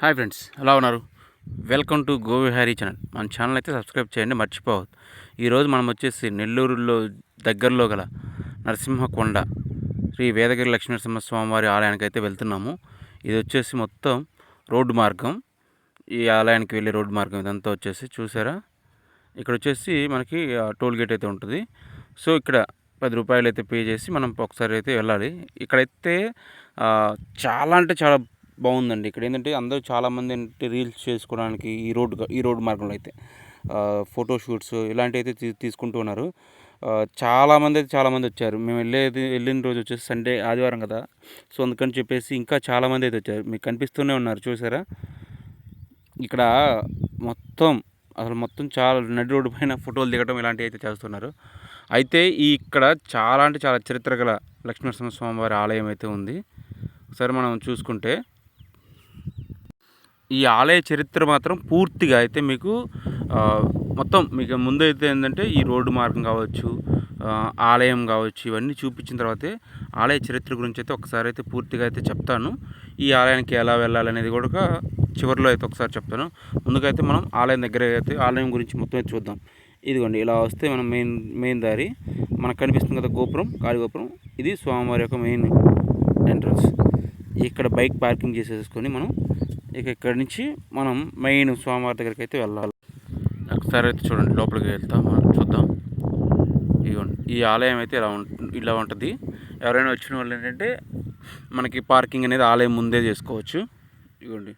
Hi friends ఎలా ఉన్నారు? Welcome to Govihari channel. మన ఛానల్ అయితే సబ్స్క్రైబ్ చేయండి మర్చిపోవద్దు. ఈరోజు మనం వచ్చేసి నెల్లూరులో దగ్గరలో గల నరసింహకొండ శ్రీ వేదగిరి లక్ష్మీనరసింహ స్వామివారి ఆలయానికి అయితే వెళ్తున్నాము. ఇది వచ్చేసి మొత్తం రోడ్డు మార్గం. ఈ ఆలయానికి వెళ్ళే రోడ్డు మార్గం ఇదంతా వచ్చేసి చూసారా? ఇక్కడ వచ్చేసి మనకి టోల్ గేట్ అయితే ఉంటుంది. సో ఇక్కడ పది రూపాయలు అయితే పే చేసి మనం ఒకసారి అయితే వెళ్ళాలి. ఇక్కడైతే చాలా అంటే చాలా బాగుందండి. ఇక్కడ ఏంటంటే అందరూ చాలామంది ఏంటంటే రీల్స్ చేసుకోవడానికి ఈ రోడ్డు ఈ రోడ్డు మార్గంలో అయితే ఫోటోషూట్స్ ఇలాంటివి అయితే తీ- తీసుకుంటూ ఉన్నారు. చాలామంది అయితే చాలామంది వచ్చారు. మేము వెళ్ళేది వెళ్ళిన రోజు వచ్చేసి సండే ఆదివారం కదా. సో అందుకని చెప్పేసి ఇంకా చాలామంది అయితే వచ్చారు. మీకు కనిపిస్తూనే ఉన్నారు చూసారా? ఇక్కడ మొత్తం అసలు మొత్తం చాలా నడి రోడ్డు పైన ఫోటోలు దిగడం ఇలాంటివి అయితే చేస్తున్నారు. అయితే ఈ ఇక్కడ చాలా అంటే చాలా చరిత్ర గల లక్ష్మీనరసింహ స్వామివారి ఆలయం అయితే ఉంది. ఒకసారి మనం చూసుకుంటే ఈ ఆలయ చరిత్ర మాత్రం పూర్తిగా అయితే మీకు మొత్తం మీకు ముందు అయితే ఏంటంటే ఈ రోడ్డు మార్గం కావచ్చు ఆలయం కావచ్చు ఇవన్నీ చూపించిన తర్వాతే ఆలయ చరిత్ర గురించి అయితే ఒకసారి అయితే పూర్తిగా అయితే చెప్తాను. ఈ ఆలయానికి ఎలా వెళ్ళాలనేది కూడా చివరిలో అయితే ఒకసారి చెప్తాను. ముందుకైతే మనం ఆలయం దగ్గర అయితే ఆలయం గురించి మొత్తం అయితే చూద్దాం. ఇదిగోండి ఇలా వస్తే మనం మెయిన్ మెయిన్ దారి. మనకు కనిపిస్తుంది కదా గోపురం గాలి గోపురం. ఇది స్వామివారి యొక్క మెయిన్ ఎంట్రన్స్. ఇక్కడ బైక్ పార్కింగ్ చేసేసుకొని మనం ఇక ఇక్కడ నుంచి మనం మెయిన్ స్వామివారి దగ్గరికి అయితే వెళ్ళాలి. ఒకసారి అయితే చూడండి లోపలికి వెళ్తాం మనం చూద్దాం. ఇదిగోండి ఈ ఆలయం అయితే ఇలా ఇలా ఉంటుంది. ఎవరైనా వచ్చిన వాళ్ళు ఏంటంటే మనకి పార్కింగ్ అనేది ఆలయం ముందే చేసుకోవచ్చు. ఇదిగోండి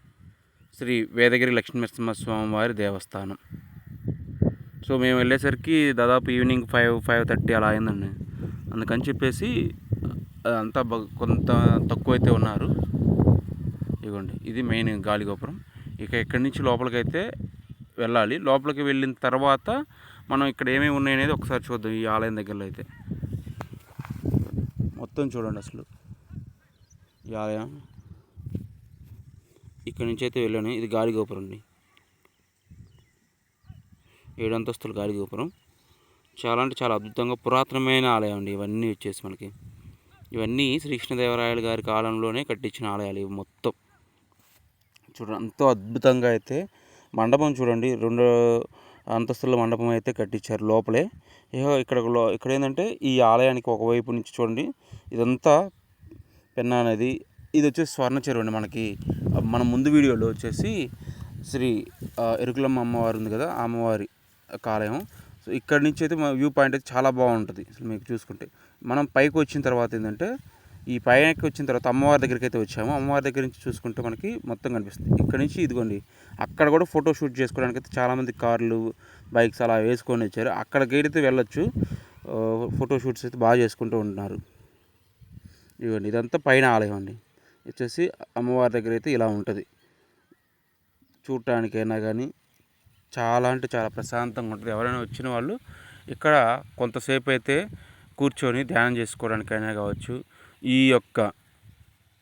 శ్రీ వేదగిరి లక్ష్మీనరసింహస్వామి వారి దేవస్థానం. సో మేము వెళ్ళేసరికి దాదాపు ఈవినింగ్ ఫైవ్ ఫైవ్ థర్టీ అలా అయిందండి. అందుకని చెప్పేసి అంతా బ- కొంత తక్కువైతే ఉన్నారు. ఇదిగోండి ఇది మెయిన్ గాలి గోపురం. ఇక ఇక్కడి నుంచి లోపలికైతే వెళ్ళాలి. లోపలికి వెళ్ళిన తర్వాత మనం ఇక్కడ ఏమేమి ఉన్నాయి అనేది ఒకసారి చూద్దాం ఈ ఆలయం దగ్గరలో అయితే. మొత్తం చూడండి అసలు. ఈ ఆలయం. ఇక్కడ నుంచి అయితే వెళ్ళాను. ఇది గాలి గోపురం అండి. ఏడు అంతస్తుల గాలి గోపురం. చాలా అంటే చాలా అద్భుతంగా పురాతనమైన ఆలయం అండి. ఇవన్నీ వచ్చేసి మనకి. ఇవన్నీ శ్రీకృష్ణదేవరాయలు గారి కాలంలోనే కట్టించిన ఆలయాలు ఇవి మొత్తం. చూడండి ఎంతో అద్భుతంగా అయితే మండపం చూడండి. రెండు అంతస్తుల మండపం అయితే కట్టించారు లోపలే. ఇహో ఇక్కడ ఇక్కడ ఏంటంటే ఈ ఆలయానికి ఒకవైపు నుంచి చూడండి. ఇదంతా పెన్నా అనేది ఇది వచ్చేసి స్వర్ణ చెరువు అండి మనకి. మన ముందు వీడియోలో వచ్చేసి శ్రీ ఎరుకులమ్మ అమ్మవారు ఉంది కదా అమ్మవారి యొక్క ఆలయం. సో ఇక్కడ నుంచి అయితే మన వ్యూ పాయింట్ అయితే చాలా బాగుంటుంది. అసలు మీకు చూసుకుంటే. మనం పైకి వచ్చిన తర్వాత ఏంటంటే ఈ పైనకి వచ్చిన తర్వాత అమ్మవారి దగ్గరికి అయితే వచ్చాము. అమ్మవారి దగ్గర నుంచి చూసుకుంటే మనకి మొత్తం కనిపిస్తుంది. ఇక్కడ నుంచి ఇదిగోండి అక్కడ కూడా ఫోటో షూట్ చేసుకోవడానికి అయితే చాలామంది కార్లు బైక్స్ అలా వేసుకొని వచ్చారు. అక్కడ గైడ్ అయితే వెళ్ళొచ్చు. ఫోటో షూట్స్ అయితే బాగా చేసుకుంటూ ఉంటున్నారు. ఇదిగోండి ఇదంతా పైన ఆలయం అండి. వచ్చేసి అమ్మవారి దగ్గర అయితే ఇలా ఉంటుంది. చూడటానికైనా కానీ చాలా అంటే చాలా ప్రశాంతంగా ఉంటుంది. ఎవరైనా వచ్చిన వాళ్ళు ఇక్కడ కొంతసేపు అయితే కూర్చొని ధ్యానం చేసుకోవడానికైనా కావచ్చు ఈ యొక్క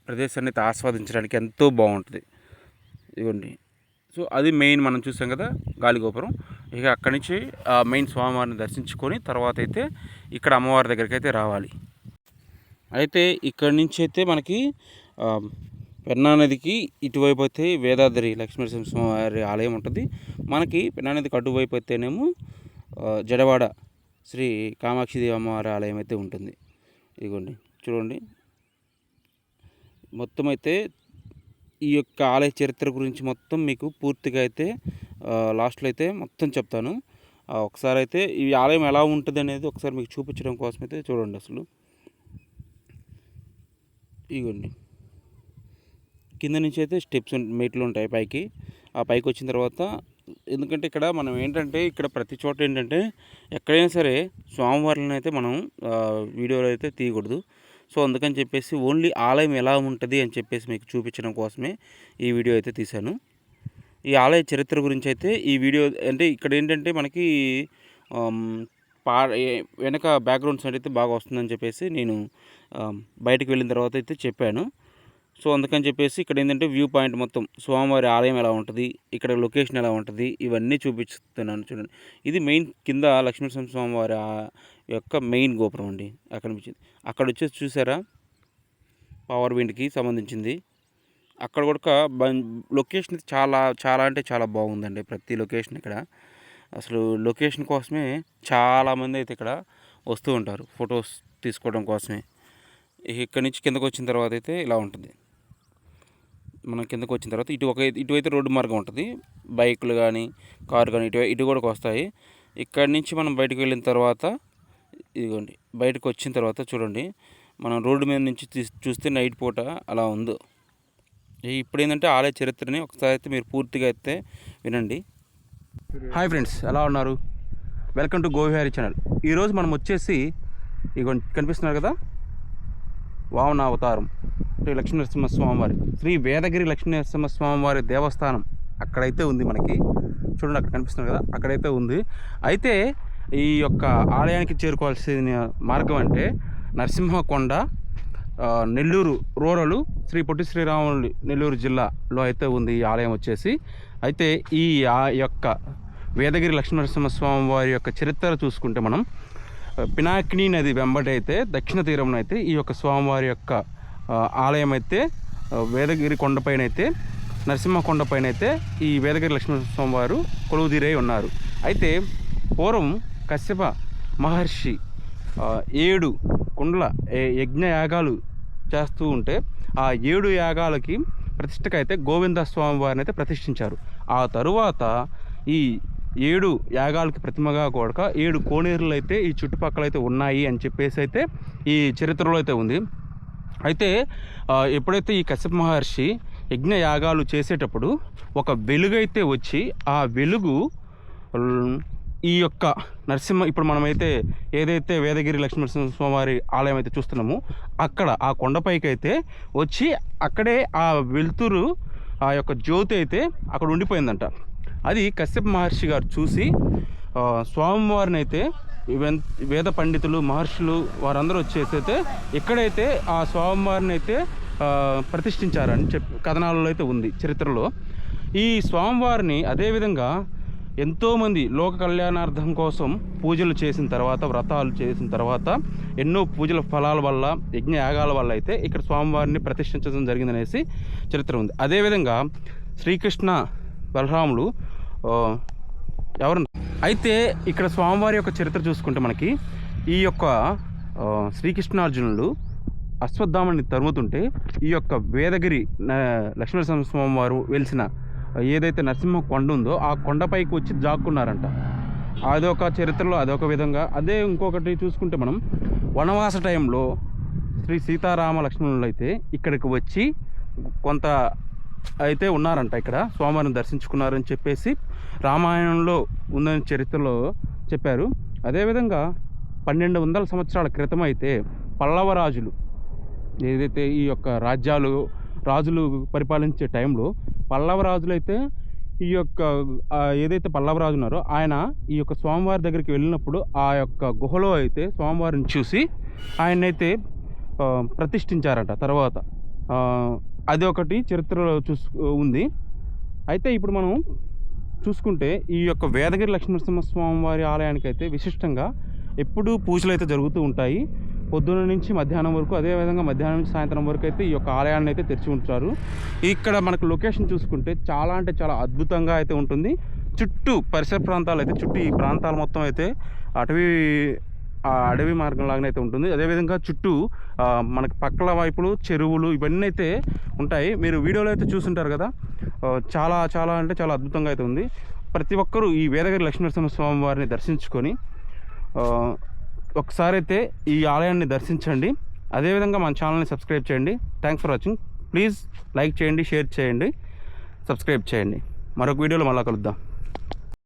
ప్రదేశాన్ని అయితే ఆస్వాదించడానికి ఎంతో బాగుంటుంది. ఇదిగోండి. సో అది మెయిన్ మనం చూసాం కదా గాలిగోపురం ఇక అక్కడి నుంచి ఆ మెయిన్ స్వామివారిని దర్శించుకొని తర్వాత అయితే ఇక్కడ అమ్మవారి దగ్గరికి అయితే రావాలి. అయితే ఇక్కడి నుంచి అయితే మనకి పెన్నా నదికి ఇటువైపు అయితే వేదాద్రి లక్ష్మీనరసింహ స్వామివారి ఆలయం ఉంటుంది. మనకి పెన్నా నదికి అటువైపు అయితేనేమో జడవాడ శ్రీ కామాక్షిదేవి అమ్మవారి ఆలయం అయితే ఉంటుంది. ఇదిగోండి. చూడండి. మొత్తం అయితే ఈ యొక్క ఆలయ చరిత్ర గురించి మొత్తం మీకు పూర్తిగా అయితే లాస్ట్లో అయితే మొత్తం చెప్తాను. ఒకసారి అయితే ఈ ఆలయం ఎలా ఉంటుంది అనేది ఒకసారి మీకు చూపించడం కోసం అయితే చూడండి అసలు. ఇగోండి. కింద నుంచి అయితే స్టెప్స్ మెట్లు ఉంటాయి పైకి. ఆ పైకి వచ్చిన తర్వాత ఎందుకంటే ఇక్కడ మనం ఏంటంటే ఇక్కడ ప్రతి చోట ఏంటంటే ఎక్కడైనా సరే స్వామివార్లను అయితే మనం వీడియోలో అయితే తీయకూడదు. సో అందుకని చెప్పేసి ఓన్లీ ఆలయం ఎలా ఉంటుంది అని చెప్పేసి మీకు చూపించడం కోసమే ఈ వీడియో అయితే తీశాను. ఈ ఆలయ చరిత్ర గురించి అయితే ఈ వీడియో అంటే ఇక్కడ ఏంటంటే మనకి పా వెనక బ్యాక్గ్రౌండ్ అనేది అయితే బాగా వస్తుందని చెప్పేసి నేను బయటకు వెళ్ళిన తర్వాత అయితే చెప్పాను. సో అందుకని చెప్పేసి ఇక్కడ ఏంటంటే వ్యూ పాయింట్ మొత్తం స్వామివారి ఆలయం ఎలా ఉంటుంది ఇక్కడ లొకేషన్ ఎలా ఉంటుంది ఇవన్నీ చూపిస్తున్నాను చూడండి. ఇది మెయిన్ కింద లక్ష్మీనరసింహ స్వామివారి యొక్క మెయిన్ గోపురం అండి. అక్కడ నుంచి అక్కడ వచ్చేసి చూసారా? పవర్ విండ్కి సంబంధించింది. అక్కడ కూడా లొకేషన్ అయితే చాలా చాలా అంటే చాలా బాగుందండి ప్రతి లొకేషన్ ఇక్కడ. అసలు లొకేషన్ కోసమే చాలామంది అయితే ఇక్కడ వస్తూ ఉంటారు. ఫొటోస్ తీసుకోవడం కోసమే. ఇక్కడి నుంచి కిందకు వచ్చిన తర్వాత అయితే ఇలా ఉంటుంది. మనం కిందకు వచ్చిన తర్వాత ఇటు ఒక ఇటు అయితే రోడ్డు మార్గం ఉంటుంది. బైకులు కానీ కారు కానీ ఇటు ఇటు కూడా వస్తాయి. ఇక్కడి నుంచి మనం బయటకు వెళ్ళిన తర్వాత ఇదిగోండి బయటకు వచ్చిన తర్వాత చూడండి మనం రోడ్డు మీద నుంచి చూస్తే నైట్ పూట అలా ఉందో. ఇప్పుడు ఏంటంటే ఆలయ చరిత్రని ఒకసారి అయితే మీరు పూర్తిగా అయితే వినండి. హాయ్ ఫ్రెండ్స్ ఎలా ఉన్నారు? Welcome to Govihari channel. ఈరోజు మనం వచ్చేసి ఇగో కనిపిస్తున్నారు కదా? వామన అవతారం. శ్రీ లక్ష్మీనరసింహ స్వామివారి శ్రీ వేదగిరి లక్ష్మీ స్వామివారి వారి దేవస్థానం అక్కడైతే ఉంది మనకి. చూడండి అక్కడ కనిపిస్తుంది కదా? అక్కడైతే ఉంది. అయితే ఈ యొక్క ఆలయానికి చేరుకోవాల్సిన మార్గం అంటే నరసింహకొండ నెల్లూరు రూరల్ శ్రీ పొట్టి శ్రీరాములు నెల్లూరు జిల్లాలో అయితే ఉంది ఈ ఆలయం వచ్చేసి. అయితే ఈ ఆ యొక్క వేదగిరి లక్ష్మీనరసింహస్వామి వారి యొక్క చరిత్ర చూసుకుంటే మనం పినాకిని నది వెంబడి అయితే దక్షిణ తీరంలో అయితే ఈ యొక్క స్వామివారి యొక్క ఆలయం అయితే వేదగిరి కొండపైన అయితే నరసింహ కొండపైన అయితే ఈ వేదగిరి లక్ష్మీనరసింహస్వామి వారు కొలువుదీరై ఉన్నారు. అయితే పూర్వం కశ్యప మహర్షి ఏడు కుండల ఏ- యజ్ఞ యాగాలు చేస్తూ ఉంటే ఆ ఏడు యాగాలకి ప్రతిష్టకైతే గోవింద స్వామి వారిని అయితే ప్రతిష్ఠించారు. ఆ తరువాత ఈ ఏడు యాగాలకి ప్రతిమగా కూడా ఏడు కోనేరులు అయితే ఈ చుట్టుపక్కల అయితే ఉన్నాయి అని చెప్పేసి అయితే ఈ చరిత్రలో అయితే ఉంది. అయితే ఎప్పుడైతే ఈ కశ్యప మహర్షి యజ్ఞ యాగాలు చేసేటప్పుడు ఒక వెలుగు అయితే వచ్చి ఆ వెలుగు ఈ యొక్క నరసింహ ఇప్పుడు మనమైతే ఏదైతే వేదగిరి లక్ష్మీ స్వామివారి ఆలయం అయితే చూస్తున్నామో అక్కడ ఆ కొండపైకి అయితే వచ్చి అక్కడే ఆ వెలుతురు ఆ యొక్క జ్యోతి అయితే అక్కడ ఉండిపోయిందంట. అది కశ్యప మహర్షి గారు చూసి స్వామివారిని అయితే వేద పండితులు మహర్షులు వారందరూ వచ్చేసి అయితే ఇక్కడైతే ఆ స్వామివారిని అయితే ప్రతిష్ఠించారని చెప్పి కథనాలలో అయితే ఉంది చరిత్రలో. ఈ స్వామివారిని అదేవిధంగా ఎంతోమంది లోక కళ్యాణార్థం కోసం పూజలు చేసిన తర్వాత వ్రతాలు చేసిన తర్వాత ఎన్నో పూజల ఫలాల వల్ల యజ్ఞ యాగాల వల్ల అయితే ఇక్కడ స్వామివారిని ప్రతిష్ఠించడం జరిగిందనేసి చరిత్ర ఉంది. అదేవిధంగా శ్రీకృష్ణ బలరాములు ఎవరు? అయితే ఇక్కడ స్వామివారి యొక్క చరిత్ర చూసుకుంటే మనకి ఈ యొక్క శ్రీకృష్ణార్జునులు అశ్వత్థామని తరుముతుంటే ఈ యొక్క వేదగిరి న- స్వామివారు వారు వెలిసిన ఏదైతే నరసింహ కొండ ఉందో ఆ కొండపైకి వచ్చి జాక్కున్నారంట. అదొక చరిత్రలో అదొక విధంగా. అదే ఇంకొకటి చూసుకుంటే మనం వనవాస టైంలో శ్రీ సీతారామ లక్ష్మణులు అయితే ఇక్కడికి వచ్చి కొంత అయితే ఉన్నారంట ఇక్కడ. స్వామివారిని దర్శించుకున్నారని చెప్పేసి రామాయణంలో ఉందని చరిత్రలో చెప్పారు. అదేవిధంగా పన్నెండు వందల సంవత్సరాల క్రితం అయితే పల్లవ రాజులు ఏదైతే ఈ యొక్క రాజ్యాలు రాజులు పరిపాలించే టైంలో పల్లవ రాజులు అయితే ఈ యొక్క ఏదైతే పల్లవ రాజు ఉన్నారో ఆయన ఈ యొక్క స్వామివారి దగ్గరికి వెళ్ళినప్పుడు ఆ యొక్క గుహలో అయితే స్వామివారిని చూసి ఆయనైతే ప్రతిష్ఠించారట తర్వాత. అది ఒకటి చరిత్రలో చూసు ఉంది. అయితే ఇప్పుడు మనం చూసుకుంటే ఈ యొక్క వేదగిరి లక్ష్మీనరసింహస్వామి స్వామివారి ఆలయానికి అయితే విశిష్టంగా ఎప్పుడూ పూజలు అయితే జరుగుతూ ఉంటాయి. పొద్దున్న నుంచి మధ్యాహ్నం వరకు అదేవిధంగా మధ్యాహ్నం నుంచి సాయంత్రం వరకు అయితే ఈ యొక్క ఆలయాన్ని అయితే తెరిచి ఉంచారు. ఇక్కడ మనకు లొకేషన్ చూసుకుంటే చాలా అంటే చాలా అద్భుతంగా అయితే ఉంటుంది. చుట్టూ పరిసర ప్రాంతాలు అయితే చుట్టూ ఈ ప్రాంతాలు మొత్తం అయితే అటవీ అడవి మార్గం లాగానే అయితే ఉంటుంది. అదేవిధంగా చుట్టూ మనకు మనకి పక్కల వైపులు చెరువులు ఇవన్నీ అయితే ఉంటాయి. మీరు వీడియోలో అయితే చూసుంటారు కదా. చాలా చాలా అంటే చాలా అద్భుతంగా అయితే ఉంది. ప్రతి ఒక్కరూ ఈ వేదగిరి లక్ష్మీనరసింహ స్వామి వారిని దర్శించుకొని ఒకసారి అయితే ఈ ఆలయాన్ని దర్శించండి. అదేవిధంగా మన ఛానల్ని సబ్స్క్రైబ్ చేయండి. Thanks for watching please like చేయండి షేర్ చేయండి సబ్స్క్రైబ్ చేయండి. మరొక వీడియోలో మళ్ళీ కలుద్దాం.